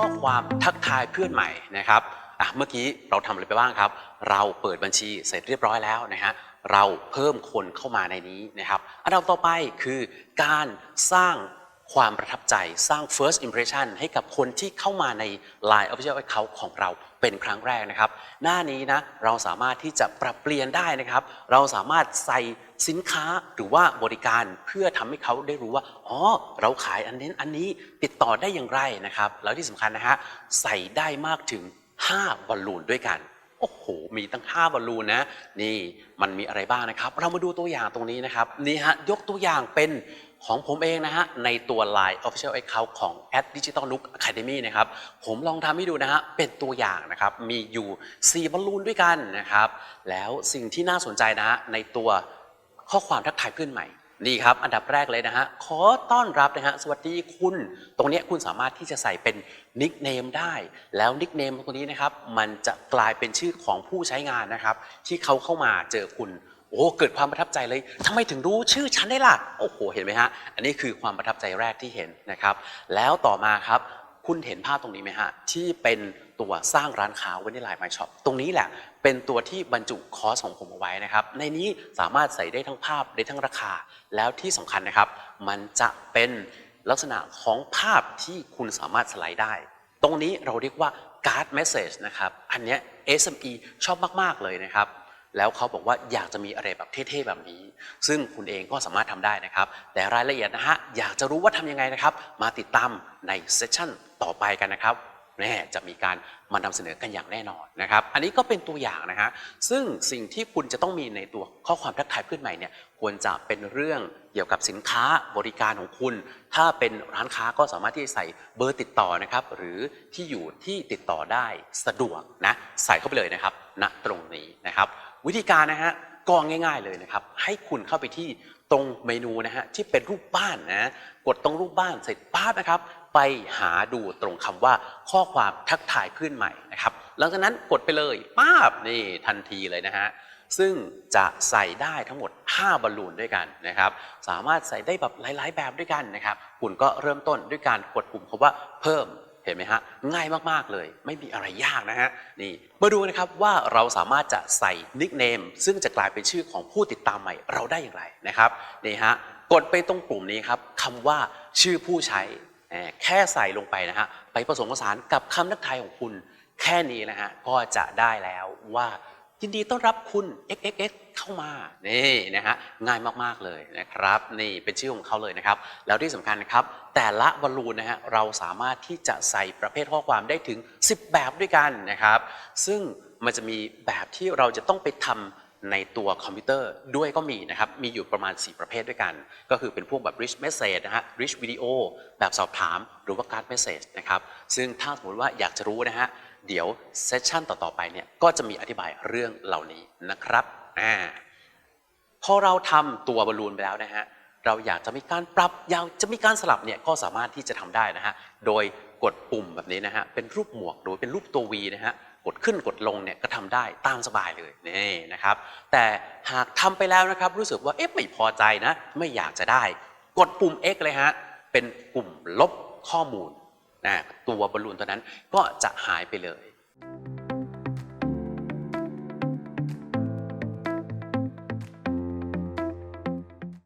ข้อความทักทายเพื่อนใหม่นะครับอะเมื่อกี้เราทำอะไรไปบ้างครับ เราเปิดบัญชีเสร็จเรียบร้อยแล้วนะฮะเราเพิ่มคนเข้ามาในนี้นะครับ อันดับต่อไปคือการสร้าง ความประทับใจสร้าง first impression ให้กับคนที่เข้ามาใน Line Official Account ของเราเป็นครั้งแรกนะครับ หน้านี้นะเราสามารถที่จะปรับเปลี่ยนได้นะครับ เราสามารถใส่สินค้าหรือว่าบริการเพื่อทำให้เขาได้รู้ว่า อ๋อ เราขายอันนี้อันนี้ติดต่อได้อย่างไรนะครับ แล้วที่สำคัญนะฮะใส่ได้มากถึง 5 บอลลูนด้วยกันโอ้โห มีตั้ง5บอลลูนนะ นี่มันมีอะไรบ้างนะครับ เรามาดูตัวอย่างตรงนี้นะครับ นี่ฮะ ยกตัวอย่างเป็น ของผมเองนะฮะในตัว Line Official Account ของ a d Digital Nook Academy นะครับผมลองทำให้ดูนะฮะเป็นตัวอย่างนะครับมีอยู่ 4บอลลูนด้วยกันนะครับ แล้วสิ่งที่น่าสนใจนะฮะในตัวข้อความทักทายเพื่อนใหม่นี่ครับ อันดับแรกเลยนะฮะ ขอต้อนรับนะฮะ สวัสดีคุณ ตรงนี้คุณสามารถที่จะใส่เป็นนิกเนมได้ แล้วนิกเนมตรงนี้นะครับ มันจะกลายเป็นชื่อของผู้ใช้งานนะครับ ที่เขาเข้ามาเจอคุณ โอ้เกิดความประทับใจเลยทำไมถึงรู้ชื่อฉันได้ล่ะโอ้โหเห็นไหมฮะอันนี้คือความประทับใจแรกที่เห็นนะครับ แล้วต่อมาครับคุณเห็นภาพตรงนี้ไหมฮะที่เป็นตัวสร้างร้านค้าไว้ในไลน์ My Shop ตรงนี้แหละ เป็นตัวที่บรรจุคอร์สของผมเอาไว้นะครับ ในนี้สามารถใส่ได้ทั้งภาพได้ทั้งราคา แล้วที่สำคัญนะครับ มันจะเป็นลักษณะของภาพที่คุณสามารถสไลด์ได้ ตรงนี้เราเรียกว่าการ์ดเมสเซจนะครับ อันเนี้ย SME ชอบมาก ๆ เลยนะครับ แล้วเขาบอกว่าอยากจะมีอะไรแบบเท่ๆแบบนี้ ซึ่งคุณเองก็สามารถทำได้นะครับ แต่รายละเอียดนะฮะอยากจะรู้ว่าทำยังไงนะครับ มาติดตามในเซสชั่นต่อไปกันนะครับแน่จะมีการมานำเสนอกันอย่างแน่นอนนะครับ อันนี้ก็เป็นตัวอย่างนะฮะซึ่งสิ่งที่คุณจะต้องมีในตัวข้อความทักทายเพื่อนใหม่เนี่ยควรจะเป็นเรื่องเกี่ยวกับสินค้าบริการของคุณ ถ้าเป็นร้านค้าก็สามารถที่จะใส่เบอร์ติดต่อนะครับ หรือที่อยู่ที่ติดต่อได้สะดวกนะใส่เข้าไปเลยนะครับณตรงนี้นะครับ วิธีการนะฮะก็ง่าย ๆเลยนะครับ ให้คุณเข้าไปที่ตรงเมนูนะฮะที่เป็นรูปบ้านนะกดตรงรูปบ้านเสร็จปั๊บนะครับ ไปหาดูตรงคำว่าข้อความทักทายเพื่อนใหม่นะครับ หลังจากนั้นกดไปเลยป้าบนี่ทันทีเลยนะฮะซึ่งจะใส่ได้ทั้งหมด 5บอลลูนด้วยกันนะครับ สามารถใส่ได้แบบหลาย ๆ แบบด้วยกันนะครับ คุณก็เริ่มต้นด้วยการกดปุ่มคำว่าเพิ่ม ห็นไหมฮะง่ายมากๆเลย ไม่มีอะไรยากนะฮะนี่มาดูนะครับว่าเราสามารถจะใส่นิกเนมซึ่งจะกลายเป็นชื่อของผู้ติดตามใหม่เราได้อย่างไรนะครับนี่ฮะกดไปตรงปุ่มนี้ครับคำว่าชื่อผู้ใช้แค่ใส่ลงไปนะฮะไปผสมผสานกับคำนักไทยของคุณ แค่นี้นะฮะก็จะได้แล้วว่า ยินดีต้อนรับคุณ XXX เข้ามานี่นะฮะง่ายมากๆเลยนะครับ นี่เป็นชื่อของเขาเลยนะครับ แล้วที่สำคัญนะครับ แต่ละบอลลูนนะฮะเราสามารถที่จะใส่ประเภทข้อความได้ถึง 10 แบบด้วยกันนะครับ ซึ่งมันจะมีแบบที่เราจะต้องไปทำในตัวคอมพิวเตอร์ด้วยก็มีนะครับ มีอยู่ประมาณ 4 ประเภทด้วยกัน ก็คือเป็นพวกแบบ rich message นะฮะ rich video แบบสอบถามหรือว่า card message นะครับ ซึ่งถ้าสมมติว่าอยากจะรู้นะฮะ เดี๋ยวเซสชันต่อๆไปเนี่ยก็จะมีอธิบายเรื่องเหล่านี้นะครับอ่าพอเราทำตัวบอลลูนไปแล้วนะฮะเราอยากจะมีการปรับยากจะมีการสลับเนี่ยก็สามารถที่จะทำได้นะฮะโดยกดปุ่มแบบนี้นะฮะเป็นรูปหมวกหรือเป็นรูปตัว V นะฮะกดขึ้นกดลงเนี่ยก็ทำได้ตามสบายเลยนี่นะครับ แต่หากทำไปแล้วนะครับ รู้สึกว่าเอ๊ะไม่พอใจนะ ไม่อยากจะได้ กดปุ่ม X เลยฮะเป็นปุ่มลบข้อมูล นะตัวบอลลูนตัวนั้นก็จะหายไปเลย